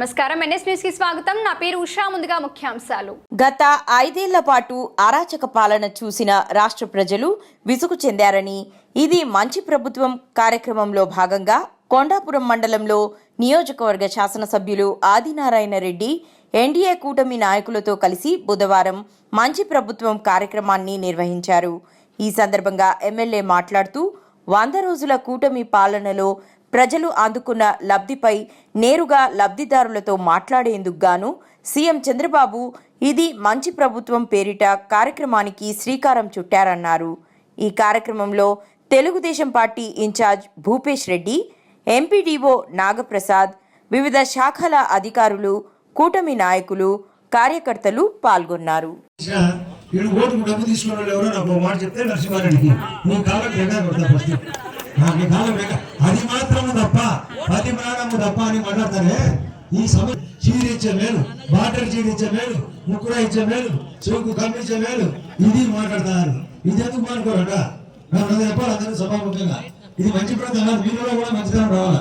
నమస్కారం. ఎన్ఎస్ న్యూస్కి స్వాగతం. నా పేరు ఉషా. ముందుగా ముఖ్యాంశాలు. గత ఐదేళ్ళ పాటు అరాచక పాలన చూసిన రాష్ట్ర ప్రజలు విసుగు చెందారని ఇది మంచి ప్రభుత్వం కార్యక్రమంలో భాగంగా కొండాపురం మండలంలో నియోజకవర్గ శాసనసభ్యులు ఆదినారాయణ రెడ్డి ఎన్డీఏ కూటమి నాయకులతో కలిసి బుధవారం మంచి ప్రభుత్వం కార్యక్రమాన్ని నిర్వహించారు. ఈ సందర్భంగా ఎమ్మెల్యే మాట్లాడుతూ వంద రోజుల కూటమి పాలనలో ప్రజలు అందుకున్న లబ్ధిపై నేరుగా లబ్ధిదారులతో మాట్లాడేందుకు గాను సీఎం చంద్రబాబు ఇది మంచి ప్రభుత్వం పేరిట కార్యక్రమానికి శ్రీకారం చుట్టారన్నారు. ఈ కార్యక్రమంలో Telugu Desam party incharge Bhupesh Reddy MPDO Nagaprasad వివిధ శాఖల అధికారులు కూటమి నాయకులు కార్యకర్తలు పాల్గొన్నారు. ఓటుకు డబ్బు తీసుకున్న వాళ్ళు ఎవరో మాట చెప్తే నాకు కాలం అది మాత్రము తప్ప పది ప్రాణము తప్ప అని మాట్లాడతారే ఈ సమయం చీరించే మేలు బాటర్ చీరించే మేలు ముక్కుర ఇచ్చే మేలు చెవుకు కమ్మించే మేలు ఇది మాట్లాడతారు. ఇది ఎందుకు మానుకోరట నాకు చెప్పాలి అందరూ సభాముఖంగా. ఇది మంచి ప్రయత్నం కాదు మీలో కూడా మంచితనం రావాలా?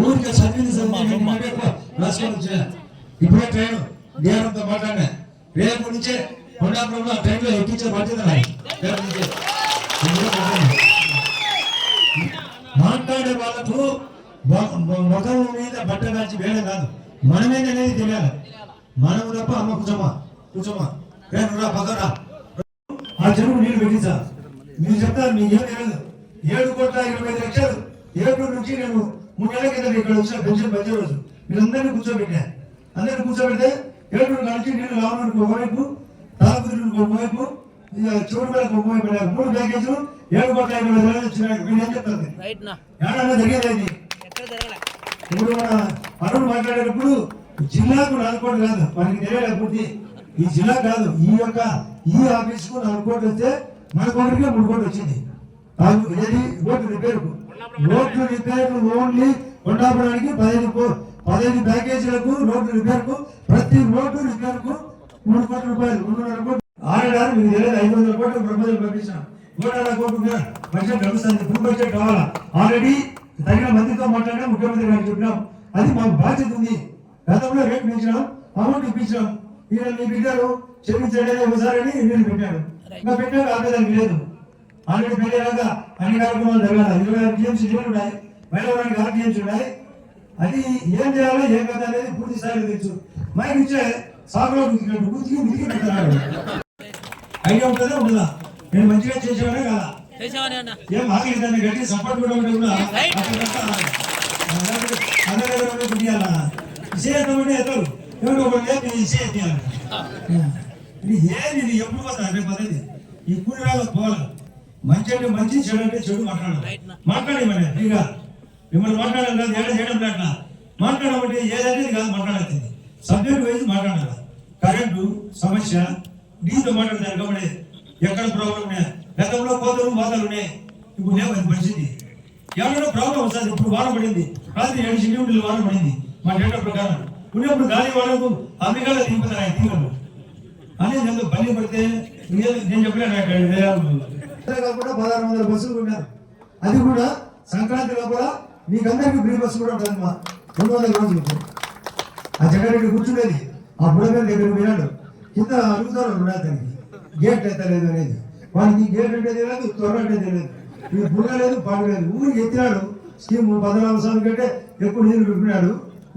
ఊరికే చదివింది చదివి రాసుకొని వచ్చా ఇప్పుడే ట్రైన్ గేరంతో మాట్లాడినా. రేపు నుంచే కొండాపురంలో ఆ ట్రైన్లో ఎక్కించే బాధ్యత వాళ్ళకు ముఖం మీద బట్ట కాల్చి వేయడం కాదు. మనమే అనేది తెలియాలి. మనము తప్ప అమ్మ కూర్చోమా? కూర్చోమా? రేపు రా పక్కరా ఆ చెరువు నీళ్ళు పెట్టించాలి మీరు చెప్తారు మీకు ఏం తెలియదు ఏడు కోట్ల ఇరవై ఐదు లక్షలు. ఏడు నుంచి నేను మూడు నెలల కింద ఇక్కడ వచ్చిన పెన్షన్ పెంచే రోజు. మీరందరినీ కూర్చోబెట్టా. అందరినీ కూర్చోబెడితే ఏడు నుంచి నీళ్ళు రావడానికి ఒకవైపు తాగుతున్న ఒకవైపు మేరకు ఒకవైపు పెట్టారు మూడు. ప్యాకేజీలు ఏడు కోట్ల ఐదు వేలు వచ్చినాయి మీరు ఏం చెప్తారు ఏడన్నా జరిగేది ఇప్పుడు మన అరుణ్ మాట్లాడేటప్పుడు జిల్లాకు నాలుగు కోట్లు కాదు మనకి తెలియదు పూర్తి. ఈ జిల్లా కాదు ఈ యొక్క ఈ ఆఫీస్కు నాలుగు కోట్లు వస్తే మన కోటికే మూడు కోట్లు వచ్చింది. ఏది? రోడ్డు రిపేర్కు రోడ్లు రిపేర్. ఓన్లీ కొండాపురానికి పదిహేను పదిహేను ప్యాకేజీలకు రోడ్డు రిపేర్కు ప్రతి రోడ్డు రిపేర్కు మూడు కోట్ల రూపాయలు మూడున్నర కోట్లు. ఆడగారు మీకు తెలియదు ఐదు వందల కోట్లు ప్రపోజల్ పంపించాం. నూట కోట్లు బడ్జెట్ నడుస్తుంది. ఫుల్ బడ్జెట్ కావాలా? ఆల్రెడీ తగిన మందితో మాట్లాడినా ముఖ్యమంత్రి గారికి చెప్పినాం. అది మాకు బాధ్యత ఉంది. గతంలో రేట్ పెంచినాం అమౌంట్ ఇప్పించాం ఈయన మీ బిడ్డలు చెల్లించండి ఒకసారి అని నేను పెట్టాను ఇంకా పెట్టాను ఆపేదానికి లేదు. ఆల్రెడీ పెట్టేలాగా అన్ని కార్యక్రమాలు జరగాలి. ఇరవై ఆరు టీఎంసీ నీళ్ళు ఉన్నాయి. మైలవరానికి ఆరు టీఎంసీ ఉన్నాయి. అది ఏం చేయాలో ఏం కదా అనేది పూర్తి స్థాయిలో తెలుసు. మైక్ ఇచ్చే సాగులో గుర్తికి గుర్తికి పెడతారు. ఐడియా ఉంటుందా? ఉండదా నేను మంచిగా చేసేవాడే కదా? ఏం ఆకలి దాన్ని గట్టి సపోర్ట్ కూడా ఉంటే కూడా అందరూ ఎత్తరు లేపి విషయం ఎత్తియాలి ఇది ఏది ఇది? ఎప్పుడు పోతుంది రేపు పద్ధతి ఈ కూలి రాళ్ళకి పోవాలి మంచి అంటే మంచి చెడు అంటే చెడు మాట్లాడాలి మాట్లాడి మరి మిమ్మల్ని మాట్లాడాలి కాదు ఏడ చేయడం లేక మాట్లాడమంటే ఏదంటే కాదు మాట్లాడాల్సింది సబ్జెక్ట్ వైజ్ మాట్లాడాలి? కరెంటు సమస్య నీతో మాట్లాడతారు కాబట్టి ఎక్కడ ప్రాబ్లం ఉన్నాయి? గతంలో కోతలు బాధలు ఉన్నాయి. ఇప్పుడు లేవు అది పరిస్థితి. ఎవరైనా ప్రాబ్లం వస్తుంది ఇప్పుడు వాన పడింది. రాత్రి ఏడు సెంటీమీటర్లు వాన పడింది. మా డేటా ప్రకారం. ఉన్నప్పుడు గాలి వాళ్ళకు అమెరికాలో దింపుతారు ఆయన తీగలు. అనేది ఎందుకు బలి పడితే నేను- చెప్పలేను నాకు కాకుండా పదహారు వందల బస్సులు ఉన్నారు. అది కూడా సంక్రాంతి లోపల మీకందరికీ ఫ్రీ బస్సు కూడా ఉంటుంది మా. రెండు వందల రోజులు ఆ జగన్ కూర్చునేది. ఆ బుడగల దగ్గర పోయినాడు. కింద అడుగుతారు అతనికి. గేట్ అయితే లేదు అనేది. వానికి గేట్ అంటే తెలియదు త్వర అంటే తెలియదు. ఈ బుర్ర లేదు పాడు లేదు. ఊరికి ఎత్తినాడు. స్కీమ్ పద్నాలుగు సంవత్సరాల కంటే ఎక్కువ నీరు పెట్టినాడు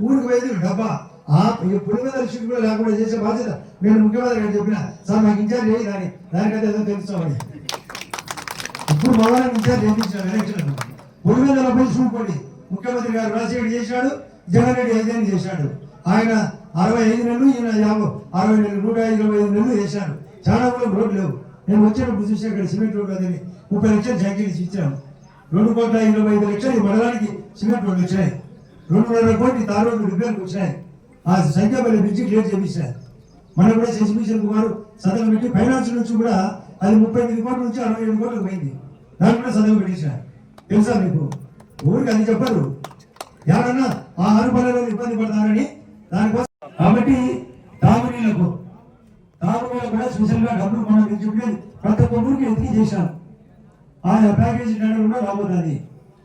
ఊరికి పోయింది డబ్బా. ఆ ఈ పులి మీద షీట్ కూడా లేకుండా చేసే బాధ్యత. నేను ముఖ్యమంత్రి గారు చెప్పిన సార్ నాకు ఇన్ఛార్జ్ చేయి దాని దానికైతే ఏదో తెలుస్తామని. ఇప్పుడు భవనానికి ఇన్ఛార్జ్ చేయించిన ఎలక్షన్. మూడు మీద నలభై చూపండి ముఖ్యమంత్రి గారు రాజశేఖర్ చేశాడు జగన్ రెడ్డి ఏదైనా చేశాడు. ఆయన అరవై ఐదు నెలలు ఈయన యాభై అరవై నెలలు నూట ఇరవై ఐదు నెలలు వేశాను చాలా కూడా రోడ్లు లేవు. నేను వచ్చినప్పుడు చూసి అక్కడ సిమెంట్ రోడ్లు అదని. ముప్పై లక్షలు జాకీలు ఇచ్చాను. రెండు కోట్ల ఇరవై ఐదు లక్షలు ఈ మండలానికి సిమెంట్ రోడ్లు వచ్చాయి రెండున్నర కోట్లు తార్ రోడ్లు రిపేర్కి వచ్చాయి ఆ సంఖ్యాపల్లి బ్రిడ్జి క్లియర్ చేపించారు మనం కూడా శశిభూషణ్ కుమార్ సదనం పెట్టి ఫైనాన్స్ నుంచి కూడా అది ముప్పై ఎనిమిది కోట్ల నుంచి అరవై ఏడు కోట్లకు పోయింది. దాన్ని కూడా సదనం పెట్టేశారు. తెలుసా మీకు? ఊరికి అది చెప్పరు. ఎవరన్నా ఆ ఆరు పల్లెలు ఇబ్బంది పడతారని దానికోసం కాబట్టి తాగునీళ్ళకు తాగునీళ్ళకు కూడా స్పెషల్గా డబ్బులు మనం ఇచ్చుకునేది ప్రతి ఒక్క ఊరికి ఎత్తికి చేశాం. ఆ ప్యాకేజీ టెండర్ కూడా రాబోతుంది.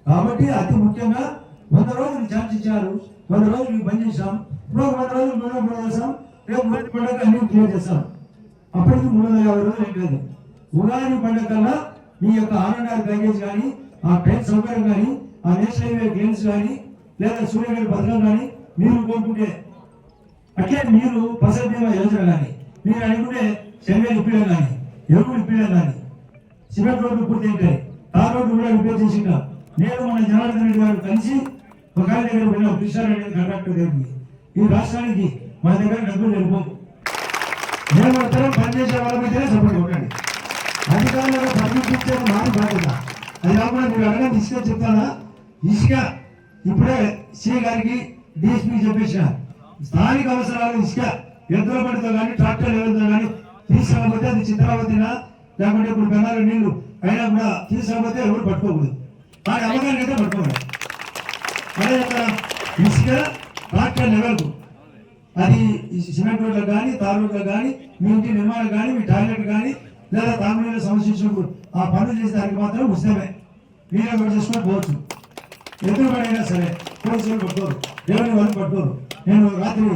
కాబట్టి అతి ముఖ్యంగా వంద రోజులు ఛాన్స్ ఇచ్చారు. వంద రోజులు మీకు బంద్ చేసాం ఇంకొక వంద రోజులు మూడు కూడా చేస్తాం రేపు మొదటి పండుగ అన్ని క్లియర్ చేస్తాం. అప్పటికి మూడు వందల యాభై రోజులు ఏం ఉగాది పండుగ కల్లా మీ యొక్క ఆర్ఎన్ఆర్ ప్యాకేజ్ కానీ ఆ ట్రైన్ సౌకర్యం కానీ ఆ నేషనల్ హైవే గేమ్స్ కానీ లేదా సూర్యగారి పథకం కానీ మీరు కోరుకుంటే అట్లే మీరు ఫసల్ బీమా యోజన కానీ మీరు అనుకుంటే సర్వే ఇప్పించడం కానీ ఎరువులు ఇప్పించడం కానీ సిమెంట్ రోడ్లు పూర్తి అవుతాయి తార్ రోడ్లు కూడా రిపేర్ చేసింటాం నేను మన జనార్దన్ రెడ్డి గారు కలిసి ఒక దగ్గర పోయిన కృష్ణారెడ్డి కాంట్రాక్టర్ జరిగింది. ఈ రాష్ట్రానికి మా దగ్గర డబ్బులు వెళ్ళిపోదు నేను మాత్రం పనిచేసే వాళ్ళ మధ్యనే సపోర్ట్ కొట్టండి. అధికారులకు పరిగెత్తించేది మాది బాధ్యత. అది కాకుండా మీరు అడగని ఇసుక చెప్తారా? ఇసుక ఇప్పుడే సి గారికి డిఎస్పీ చెప్పేసినారు స్థానిక అవసరాలు ఇసుక ఎద్దుల పడితో కానీ ట్రాక్టర్ లెవెల్తో కానీ తీసుకురాకపోతే అది చిత్రావతినా లేకుంటే ఇప్పుడు బెంగాలు నీళ్ళు అయినా కూడా తీసుకురాకపోతే ఎవరు పట్టుకోకూడదు. కానీ అమ్మగారికి అయితే పట్టుకోవాలి అదే ఇసుక ట్రాక్టర్ లెవెల్కు అది సిమెంట్ రోడ్లకు కానీ తార్ రోడ్లకు కానీ మీ ఇంటి నిర్మాణం కానీ మీ టాయిలెట్ కానీ లేదా తామిళ సమస్య వచ్చినప్పుడు ఆ పనులు చేసే దానికి మాత్రం ఉచితమే. మీరే కూడా చేసుకొని పోవచ్చు. ఎదురు పడైనా సరే పోలీసులు పట్టుకోరు. ఎవరిని వాళ్ళు పట్టుకోరు. నేను రాత్రి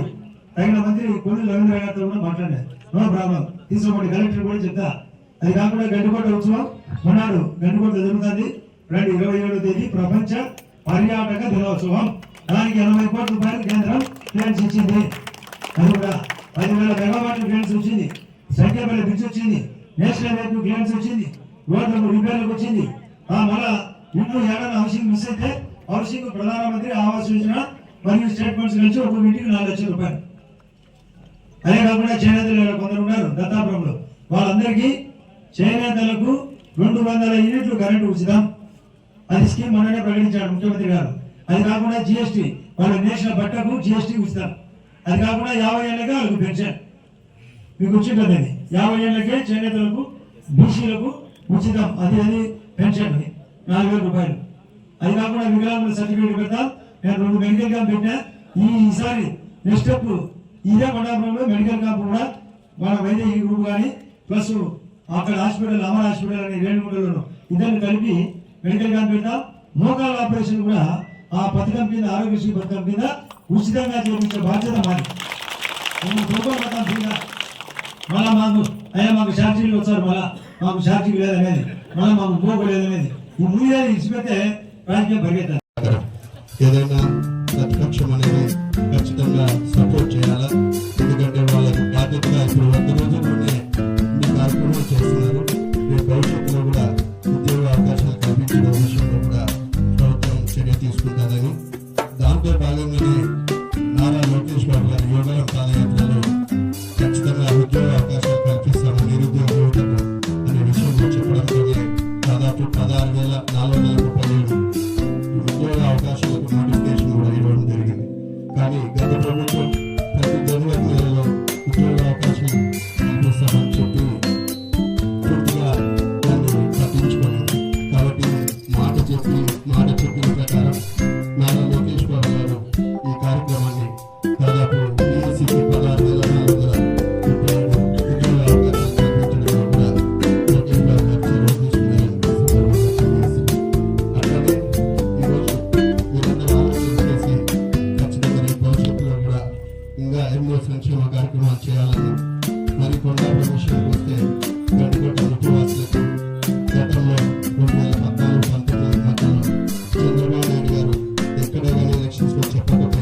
తగిన మంత్రి కొన్ని రవీంద్ర గారితో కూడా మాట్లాడాను. No problem. తీసుకోమని కలెక్టర్ కూడా చెప్తా. అది కాకుండా గండికోట ఉత్సవం మొన్నాడు గండికోట జరుగుతుంది. రెండు ఇరవై ఏడో తేదీ ప్రపంచ పర్యాటక దినోత్సవం. దానికి ఎనభై కోట్ల రూపాయలు కేంద్రం క్లియరెన్స్ ఇచ్చింది. అది కూడా పదివేల మెగావాట్ల క్లియరెన్స్ వచ్చింది. సంఖ్యపల్లి బ్రిడ్జ్ వచ్చింది. నేషనల్ హైవే క్లియరెన్స్ వచ్చింది. రోడ్లకు రిపేర్లకు వచ్చింది. ఆ మళ్ళా ఇంట్లో ఏడాది హౌసింగ్ మిస్ అయితే హౌసింగ్ ప్రధానమంత్రి ఆవాస్ యోజన మరియు స్టేట్ ఫండ్స్ కలిసి ఒక ఇంటికి నాలుగు లక్షల రూపాయలు. అదే కాకుండా చేనేతలు కొందరు ఉన్నారు దత్తాపురంలో. వాళ్ళందరికీ చేనేతలకు రెండు వందల యూనిట్లు కరెంటు ఉచితం. అది స్కీమ్ మొన్ననే ప్రకటించాడు ముఖ్యమంత్రి గారు. అది కాకుండా జిఎస్టీ వాళ్ళ నేషనల్ బట్టకు జిఎస్టీ ఉచితం. అది కాకుండా యాభై ఏళ్ళకే వాళ్ళకు పెన్షన్. మీకు వచ్చింటుంది అది యాభై ఏళ్ళకే చేనేతలకు బీసీలకు ఉచితం. అది అది పెన్షన్ అది నాలుగు వేల రూపాయలు. అది కాకుండా వికలాంగుల సర్టిఫికేట్ పెడతాం నేను రెండు మెడికల్ క్యాంప్ పెట్టినా ఈ ఈసారి నెక్స్ట్ స్టెప్ ఇదే మండపంలో మెడికల్ క్యాంప్ కూడా మన వైద్య గ్రూప్ కానీ ప్లస్ అక్కడ హాస్పిటల్ అమర్ హాస్పిటల్ అని రేణుగుంటలో ఇద్దరిని కలిపి మెడికల్ క్యాంప్ పెడతాం మోకాల ఆపరేషన్ కూడా ఆ పథకం కింద ఆరోగ్యశ్రీ పథకం కింద ఉచితంగా చేపించే బాధ్యత మాది. మేము కింద మళ్ళా మాకు అయ్యా మాకు ఛార్జీలు వచ్చారు మళ్ళా. మాకు ఛార్జీలు లేదనేది. మళ్ళా మాకు పోకు ఈ మూడు ఇచ్చిపోతే రాజకీయం పరిగెత్తారు ఏదైనా ప్రతిపక్షం అనేది ఖచ్చితంగా సపోర్ట్ చేయాలా? Thank you.